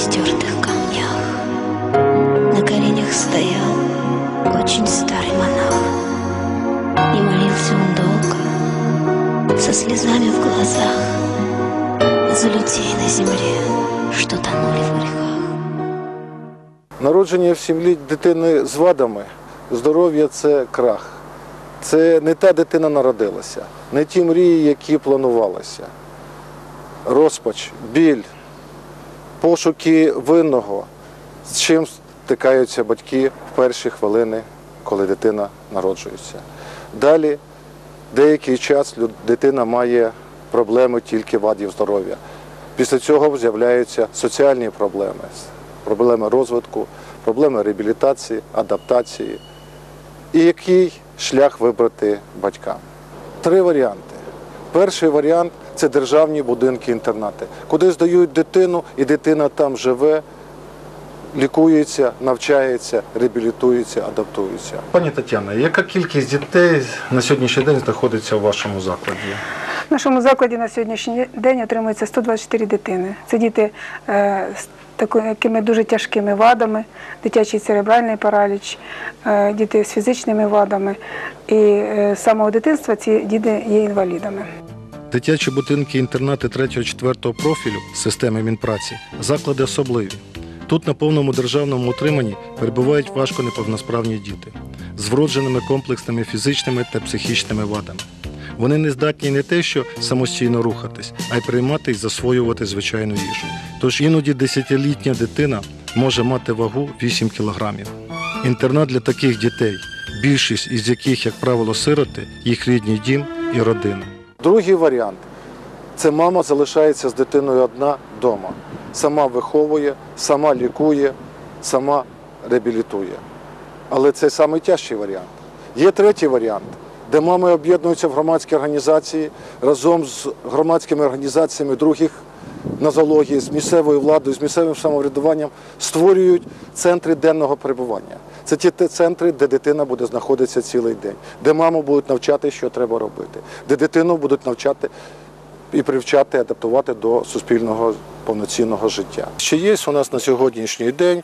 истертых камнях, на коленях стоял очень старый монах. И молился он долго, со слезами в глазах, за людей на земле, что тонули в грехах. Народження в сім'ї дитини з вадами, здоров'я це крах. Це не та дитина народилася, не ті мрії, які планувалися. Розпач, біль, пошуки винного, з чим стикаються батьки в перші хвилини, коли дитина народжується. Далі деякий час дитина має проблеми тільки вадів здоров'я. Після цього з'являються соціальні проблеми, проблеми розвитку, проблеми реабілітації, адаптації. І який шлях вибрати батькам? Три варіанти. Перший варіант це державні будинки-інтернати, куди здають дитину, і дитина там живе, лікується, навчається, реабілітується, адаптується. Пані Тетяна, яка кількість дітей на сьогоднішній день знаходиться у вашому закладі? В нашому закладі на сьогоднішній день отримується 124 дитини. Це діти е, з такими дуже тяжкими вадами, дитячий церебральний параліч, е, діти з фізичними вадами. І е, з самого дитинства ці діти є інвалідами. Дитячі будинки інтернати 3-4 профілю системи Мінпраці заклади особливі. Тут на повному державному утриманні перебувають важко неповносправні діти з вродженими комплексними фізичними та психічними вадами. Вони не здатні не те, що самостійно рухатись, а й приймати і засвоювати звичайну їжу. Тож іноді десятилітня дитина може мати вагу 8 кілограмів. Інтернат для таких дітей, більшість із яких, як правило, сироти, їх рідний дім і родина. Другий варіант це мама залишається з дитиною одна вдома. Сама виховує, сама лікує, сама реабілітує. Але це найтяжчий варіант. Є третій варіант, де мами об'єднуються в громадські організації разом з громадськими організаціями других нозології, з місцевою владою, з місцевим самоврядуванням створюють центри денного перебування. Це ті центри, де дитина буде знаходитися цілий день, де маму будуть навчати, що треба робити, де дитину будуть навчати і привчати, адаптувати до суспільного повноцінного життя. Ще є у нас на сьогоднішній день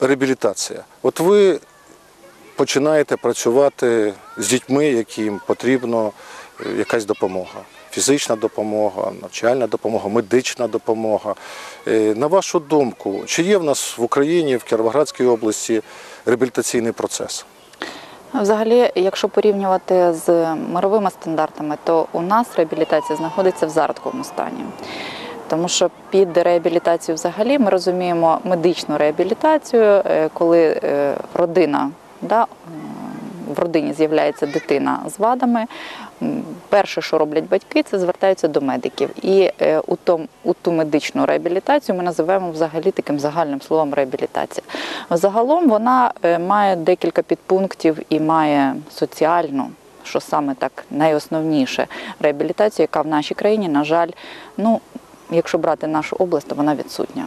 реабілітація. От ви починаєте працювати з дітьми, яким потрібна якась допомога. Фізична допомога, навчальна допомога, медична допомога. Е, На вашу думку, чи є в нас в Україні, в Кіровоградській області реабілітаційний процес? Взагалі, якщо порівнювати з мировими стандартами, то у нас реабілітація знаходиться в зародковому стані. Тому що під реабілітацію взагалі ми розуміємо медичну реабілітацію, е, коли е, родина да, в родині з'являється дитина з вадами. Перше, що роблять батьки, це звертаються до медиків. І е, у, том, у ту медичну реабілітацію ми називаємо взагалі таким загальним словом реабілітація. Загалом вона е, має декілька підпунктів і має соціальну, що саме так найосновніше, реабілітацію, яка в нашій країні, на жаль, ну, якщо брати нашу область, то вона відсутня.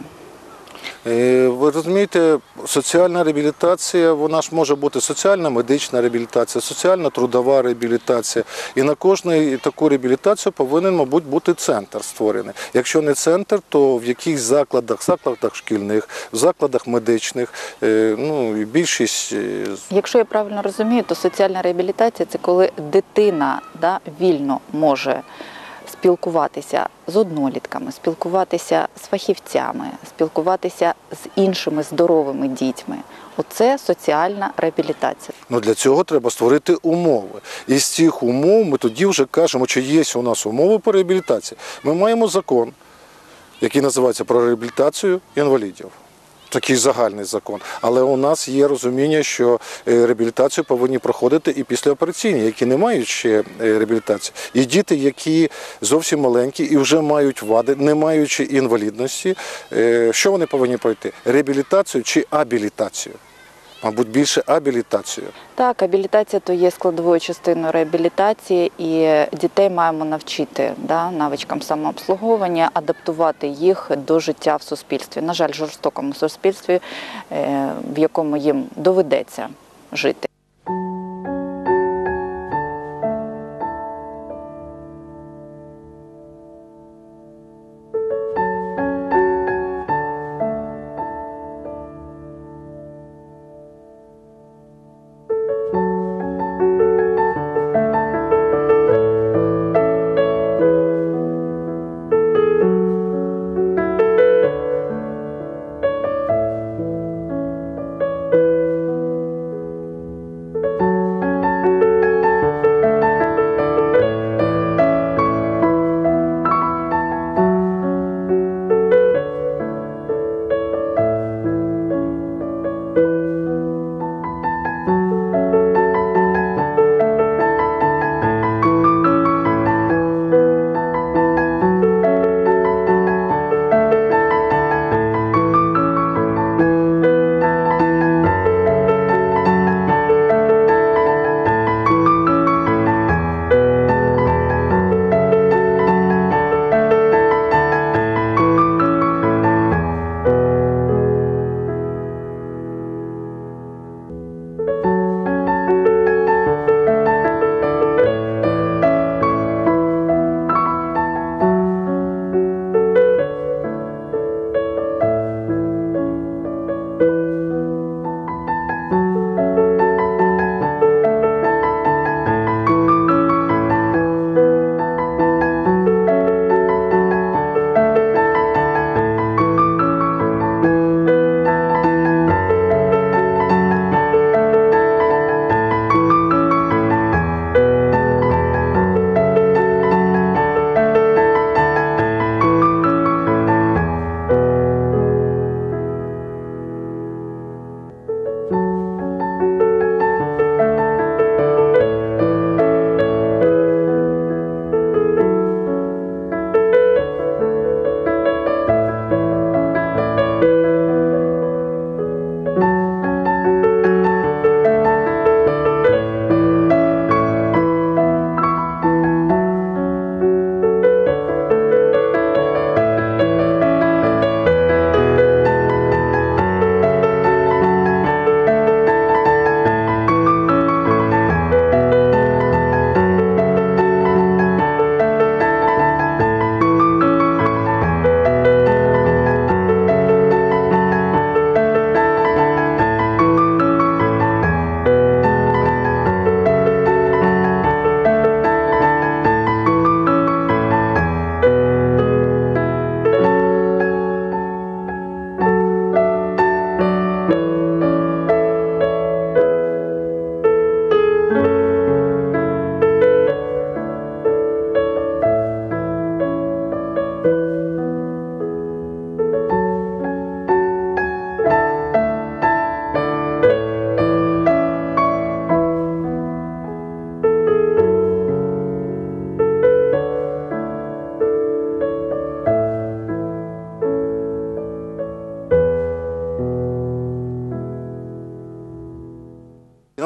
Е, Ви розумієте, соціальна реабілітація, вона ж може бути соціальна медична реабілітація, соціальна трудова реабілітація. І на кожну таку реабілітацію повинен, мабуть, бути центр створений. Якщо не центр, то в якихось закладах, закладах шкільних, в закладах медичних, е, ну і більшість е, Якщо я правильно розумію, то соціальна реабілітація це коли дитина да, вільно може спілкуватися з однолітками, спілкуватися з фахівцями, спілкуватися з іншими здоровими дітьми. Оце соціальна реабілітація. Ну для цього треба створити умови. І з цих умов ми тоді вже кажемо, чи є у нас умови по реабілітації. Ми маємо закон, який називається про реабілітацію інвалідів. Такий загальний закон. Але у нас є розуміння, що е, реабілітацію повинні проходити і післяопераційні, які не мають ще е, реабілітації. І діти, які зовсім маленькі і вже мають вади, не маючи інвалідності, е, що вони повинні пройти? Реабілітацію чи абілітацію? Мабуть, більше абілітацію. Так, абілітація то є складовою частиною реабілітації, і дітей маємо навчити да, навичкам самообслуговування, адаптувати їх до життя в суспільстві. На жаль, жорстокому суспільстві, е, в якому їм доведеться жити.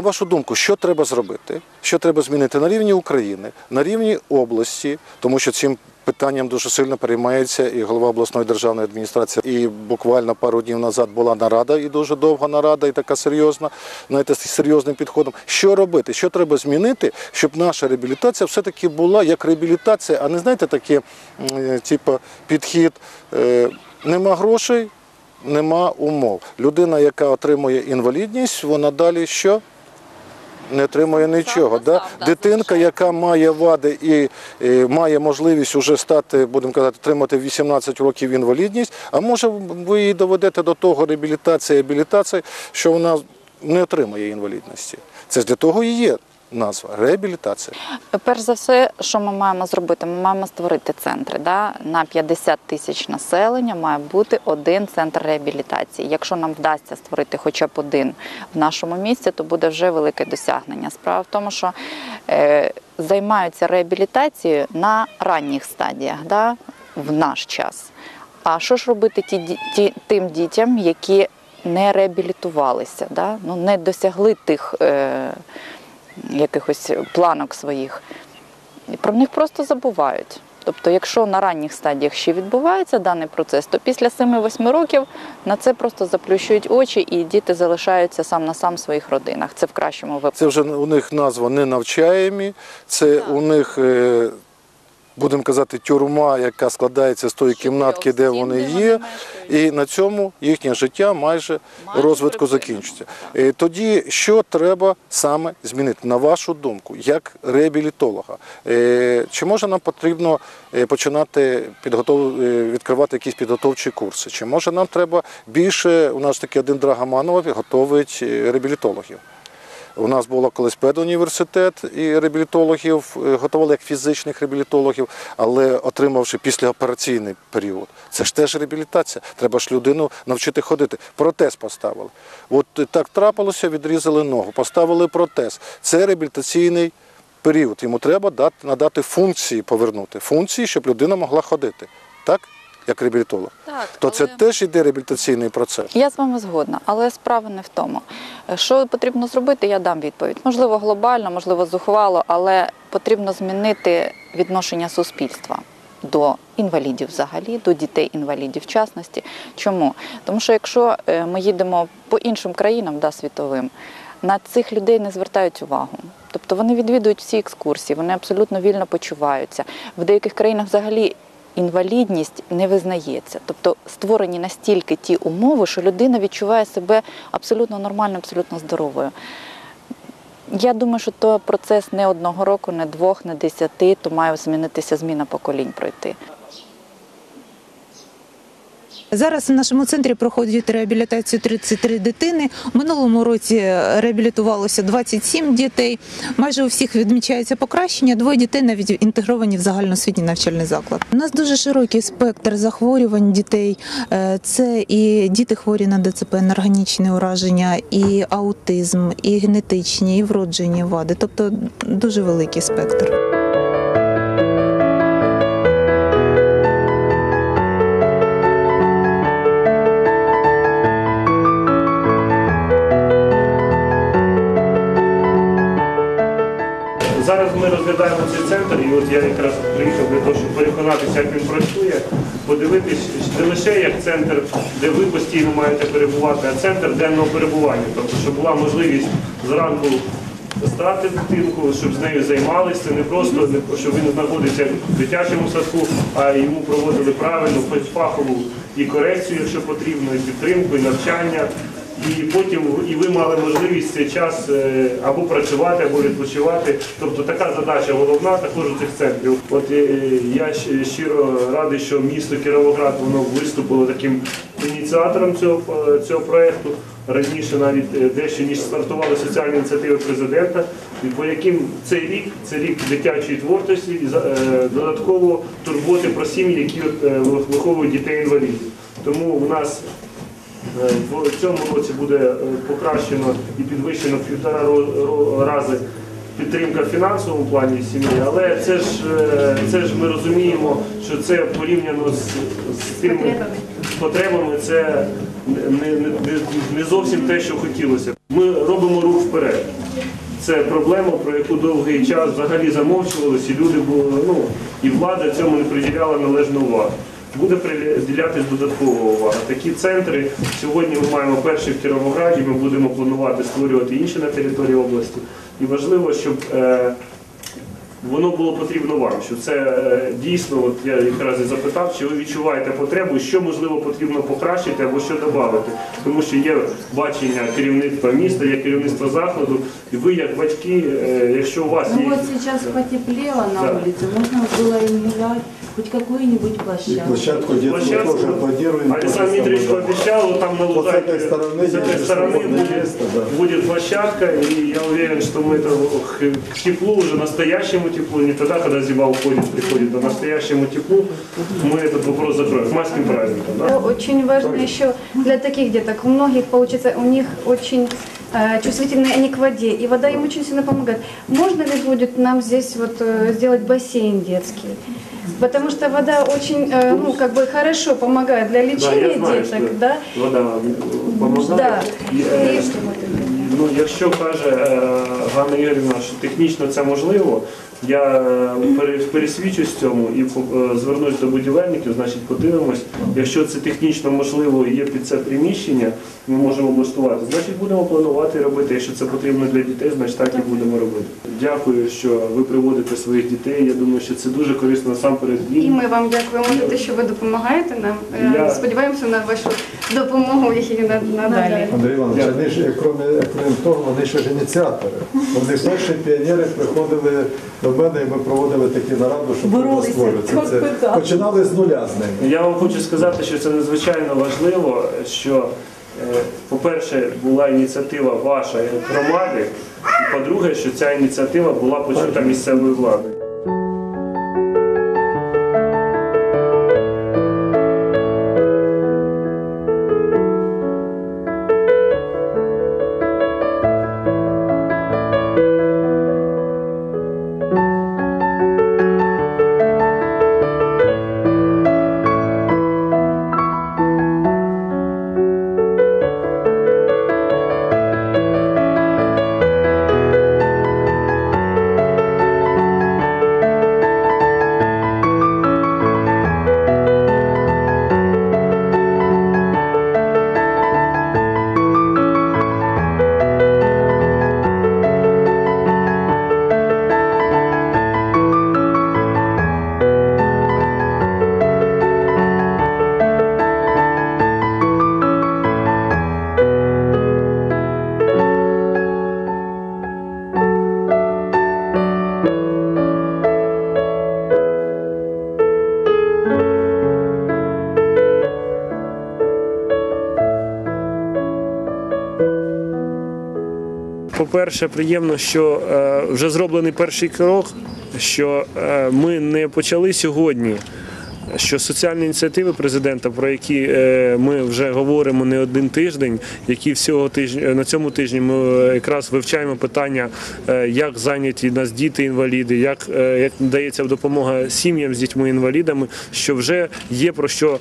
Вашу думку, що треба зробити? Що треба змінити на рівні України, на рівні області, тому що цим питанням дуже сильно переймається і голова обласної державної адміністрації. І буквально пару днів назад була нарада, і дуже довга нарада, і така серйозна, знаєте, з серйозним підходом. Що робити? Що треба змінити, щоб наша реабілітація все-таки була як реабілітація, а не знаєте, таке, типу, підхід. е, Нема грошей, нема умов. Людина, яка отримує інвалідність, вона далі що? Не отримує нічого. Да? Дитинка, яка має вади і, і має можливість уже стати, будемо казати, отримати 18 років інвалідність, а може ви її доведете до того реабілітації, реабілітації, що вона не отримає інвалідності. Це ж для того і є назва реабілітація. Перш за все, що ми маємо зробити? Ми маємо створити центри. Да? На 50 тисяч населення має бути один центр реабілітації. Якщо нам вдасться створити хоча б один в нашому місті, то буде вже велике досягнення. Справа в тому, що е, займаються реабілітацією на ранніх стадіях, да? в наш час. А що ж робити ті, ті, тим дітям, які не реабілітувалися, да? ну, не досягли тих. Е, якихось планок своїх. Про них просто забувають. Тобто, якщо на ранніх стадіях ще відбувається даний процес, то після 7-8 років на це просто заплющують очі, і діти залишаються сам на сам в своїх родинах. Це в кращому випадку. Це вже у них назва не навчаємі, це у них, е, будемо казати, тюрма, яка складається з тої кімнатки, де вони є, і на цьому їхнє життя майже розвитку закінчиться. Е, Тоді що треба саме змінити, на вашу думку, як реабілітолога? Е, Чи може нам потрібно е, починати підготов... відкривати якісь підготовчі курси? Чи може нам треба більше, у нас такий один Драгоманов готовить реабілітологів? У нас було колись педуніверситет і реабілітологів, е, готували як фізичних реабілітологів, але отримавши післяопераційний період. Це ж теж реабілітація. Треба ж людину навчити ходити. Протез поставили. От так трапилося, відрізали ногу, поставили протез. Це реабілітаційний період. Йому треба надати функції, повернути. Функції, щоб людина могла ходити. Так? Як реабілітолог. Так, То це теж іде реабілітаційний процес. Я з вами згодна, але справа не в тому. Що потрібно зробити, я дам відповідь. Можливо, глобально, можливо, зухвало, але потрібно змінити відношення суспільства до інвалідів взагалі, до дітей-інвалідів в частності. Чому? Тому що якщо е, ми їдемо по іншим країнам да, світовим, на цих людей не звертають увагу. Тобто вони відвідують всі екскурсії, вони абсолютно вільно почуваються. В деяких країнах взагалі інвалідність не визнається. Тобто створені настільки ті умови, що людина відчуває себе абсолютно нормально, абсолютно здоровою. Я думаю, що то процес не одного року, не двох, не десяти, то має змінитися зміна поколінь пройти. Зараз в нашому центрі проходять реабілітацію 33 дитини. У минулому році реабілітувалося 27 дітей. Майже у всіх відмічається покращення. Двоє дітей навіть інтегровані в загальноосвітній навчальний заклад. У нас дуже широкий спектр захворювань дітей. Е, Це і діти хворі на ДЦП, на органічні ураження, і аутизм, і генетичні, і вроджені вади. Тобто дуже великий спектр. Розглядаємо цей центр, і от я якраз приїхав для того, щоб переконатися, як він працює, подивитись не лише як центр, де ви постійно маєте перебувати, а центр денного перебування. Тобто, щоб була можливість зранку стати дитинку, щоб з нею займалися. Не просто щоб він знаходиться в дитячому садку, а йому проводили правильну фахову і корекцію, якщо потрібно, і підтримку, і навчання. І потім і ви мали можливість цей час е, або працювати, або відпочивати. Тобто така задача головна також у цих центрів. От е, я щиро радий, що місто Кіровоград воно виступило таким ініціатором цього е, цього проекту. Раніше навіть дещо ніж стартували соціальні ініціативи президента, по яким цей рік це рік дитячої творчості і додатково турботи про сім'ї, які виховують дітей інвалідів. Тому у нас В цьому році буде е, покращено і підвищено в півтора рази підтримка в фінансовому плані сім'ї, але це ж, е, це ж ми розуміємо, що це порівняно з, з тими потребами, це не, не, не, не зовсім те, що хотілося. Ми робимо рух вперед. це проблема, про яку довгий час взагалі замовчувалися, і люди були, ну, і влада цьому не приділяла належну увагу. Буде приділятись додаткова увага. Такі центри сьогодні ми маємо перший в Кіровограді. Ми будемо планувати створювати інші на території області. І важливо, щоб е, воно було потрібно вам, що це е, дійсно, от я якраз і запитав, чи ви відчуваєте потребу, що можливо потрібно покращити або що додати. Тому що є бачення керівництва міста, є керівництво закладу, і ви як батьки, е, якщо у вас Ну є. вот сейчас потеплело на Да. улице, можно было им гулять, хоть какую-нибудь И площадку. площадку детскую Площадку. тоже планируем. Александр Дмитриевич пообещал, там на Вот с лужайке, этой стороны с этой стороны будет, место, да. будет площадка, и я уверен, что мы это к теплу, уже настоящему теплу, не тогда, когда зима уходит, приходит, а настоящему теплу, мы этот вопрос закроем, к майским праздникам. Да? Очень важно еще для таких деток. У многих, получается, у них очень чувствительные они к воде, и вода им очень сильно помогает. Можно ли будет нам здесь вот э, сделать бассейн детский? Потому что вода очень, э, ну, как бы хорошо помогает для Да, лечения я знаю, деток, що да? вода допомагає. Да. І, е, И- Ну, якщо каже е, Ганна Ігорівна, що технічно це можливо, я е, пере- пересвідчусь в цьому і е, звернусь до будівельників, значить подивимось. Якщо це технічно можливо і є під це приміщення, ми можемо облаштувати. Значить будемо планувати і робити. Якщо це потрібно для дітей, значить так і будемо робити. Дякую, що ви приводите своїх дітей. Я думаю, що це дуже корисно насамперед І ми вам дякуємо за те, що ви допомагаєте нам. Е, Я- Сподіваємося на вашу допомогу і надалі. Андрій Іванович, вони ж, крім, крім того, вони ще ж ініціатори. Вони перші піонери приходили до мене, і ми проводили такі наради, щоб створювати. Це починали з нуля з ними. Я вам хочу сказати, що це надзвичайно важливо, що, е, по-перше, була ініціатива ваша громади, і по-друге, що ця ініціатива була почута місцевою владою. По-перше, приємно, що е, вже зроблений перший крок, що е, ми не почали сьогодні. Що соціальні ініціативи президента, про які е, ми вже говоримо не один тиждень, які всього тижня на цьому тижні ми е, якраз вивчаємо питання, е, як зайняті нас діти-інваліди, як, як надається допомога сім'ям з дітьми-інвалідами, що вже є про що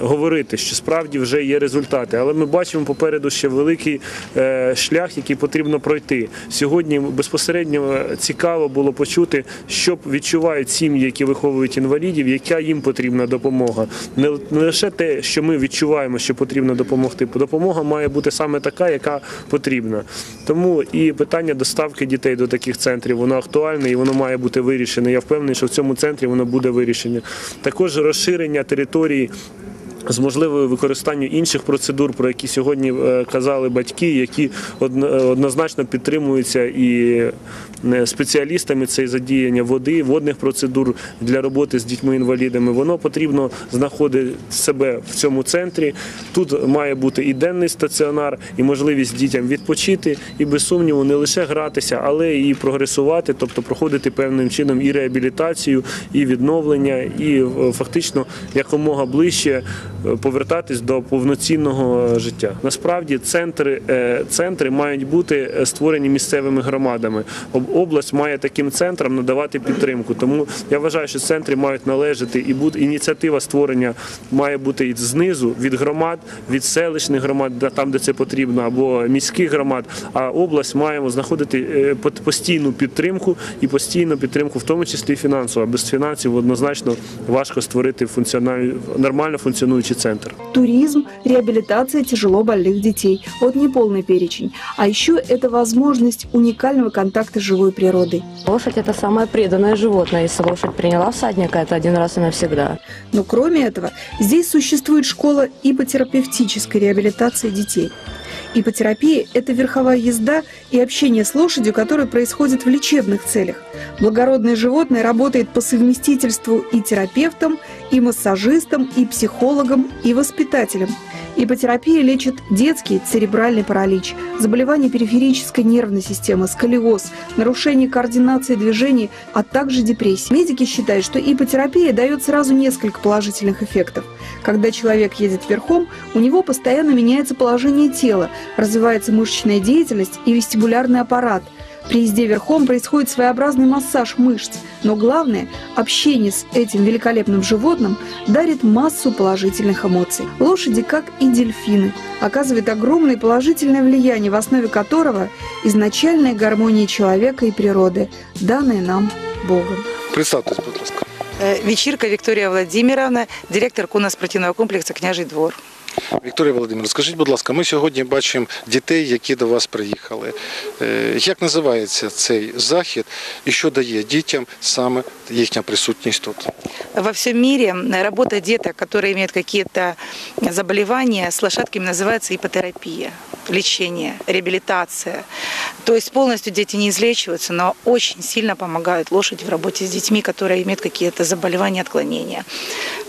говорити, що справді вже є результати. Але ми бачимо попереду ще великий шлях, який потрібно пройти. Сьогодні безпосередньо цікаво було почути, що відчувають сім'ї, які виховують інвалідів, яка їм потрібна допомога. Не лише те, що ми відчуваємо, що потрібно допомогти. Допомога має бути саме така, яка потрібна. Тому і питання доставки дітей до таких центрів воно актуальне і воно має бути вирішене. Я впевнений, що в цьому центрі воно буде вирішене. Також розширення території. З можливою використанням інших процедур, про які сьогодні е, казали батьки, які е, однозначно підтримуються і е, спеціалістами це задіяння води, водних процедур для роботи з дітьми-інвалідами. Воно потрібно знаходити себе в цьому центрі. Тут має бути і денний стаціонар, і можливість дітям відпочити, і без сумніву не лише гратися, але і прогресувати, тобто проходити певним чином і реабілітацію, і відновлення, і фактично якомога ближче повертатись до повноцінного життя. Насправді центри, е, центри мають бути е, створені місцевими громадами. Область має таким центрам надавати підтримку. Тому я вважаю, що центри мають належати і бути ініціатива створення має бути знизу від громад, від селищних громад, там де це потрібно, або міських громад. А область маємо знаходити е, постійну підтримку і постійну підтримку, в тому числі і. Без фінансів однозначно важко створити функціональний нормально функціонуючий центр. туризм, реабилитация тяжело больных детей. Вот неполный перечень. А еще это возможность уникального контакта с живой природой. Лошадь – это самое преданное животное. Если лошадь приняла всадника, это один раз и навсегда. Но кроме этого, здесь существует школа ипотерапевтической реабилитации детей. Ипотерапия – это верховая езда и общение с лошадью, которое происходит в лечебных целях. Благородное животное работает по совместительству и терапевтом, и массажистом, и психологом, и воспитателем. Ипотерапия лечит детский церебральный паралич, заболевания периферической нервной системы, сколиоз, нарушение координации движений, а также депрессии. Медики считают, что ипотерапия дает сразу несколько положительных эффектов. Когда человек едет верхом, у него постоянно меняется положение тела, развивается мышечная деятельность и вестибулярный аппарат. При езде верхом происходит своеобразный массаж мышц, но главное – общение с этим великолепным животным дарит массу положительных эмоций. Лошади, как и дельфины, оказывают огромное положительное влияние, в основе которого изначальная гармония человека и природы, данная нам Богом. Представтесь, будь ласка. Э, Вечірка Вікторія Владимировна, директор конно-спортивного комплексу Княжий двор. Вікторія Володимирівна, скажіть, будь ласка, ми сьогодні бачимо дітей, які до вас приїхали. Е, Як називається цей захід і що дає дітям саме їхня присутність тут? Во всем мире э, работа деток, которые имеют какие-то заболевания, с лошадками называется ипотерапия, Лечение, реабилитация. То есть полностью дети не излечиваются, но очень сильно помогают лошади в работе с детьми, которые имеют какие-то заболевания, отклонения.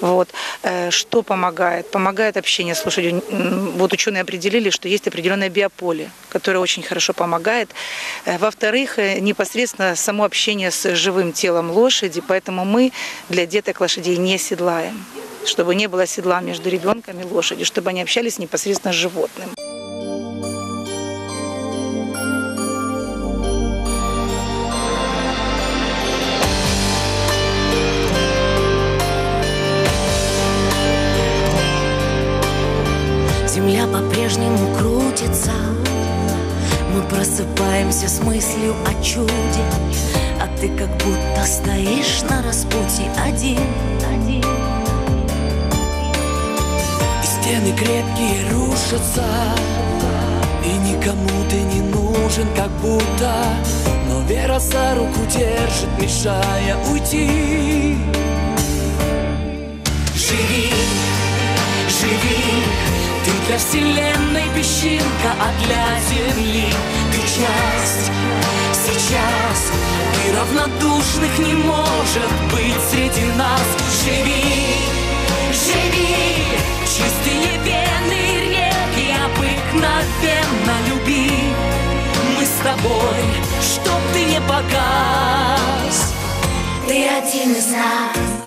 Вот. Э, Что помогает? Помогает общение с лошадью. Вот ученые определили, что есть определенное биополе, которое очень хорошо помогает. Э, Во-вторых, э, непосредственно само общение с живым телом лошади, поэтому мы для деток лошадей не седлаем чтобы не было седла между ребенком и лошадью, чтобы они общались непосредственно с животным. По-прежнему крутится. Мы просыпаемся с мыслью о чуде. А ты как будто стоишь на распутье один, один. И стены крепкие рушатся. И никому ты не нужен как будто. Но вера за руку держит, мешая уйти. Живи, живи Ты для вселенной песчинка, а для земли Ты часть. Сейчас И равнодушных не может быть среди нас. Живи, живи. Чистые вены реки обыкновенно люби. Мы с тобой, чтоб ты не погас. Ты один из нас